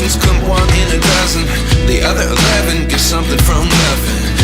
lessons, couldn't one in a dozen. The other eleven get something from nothing.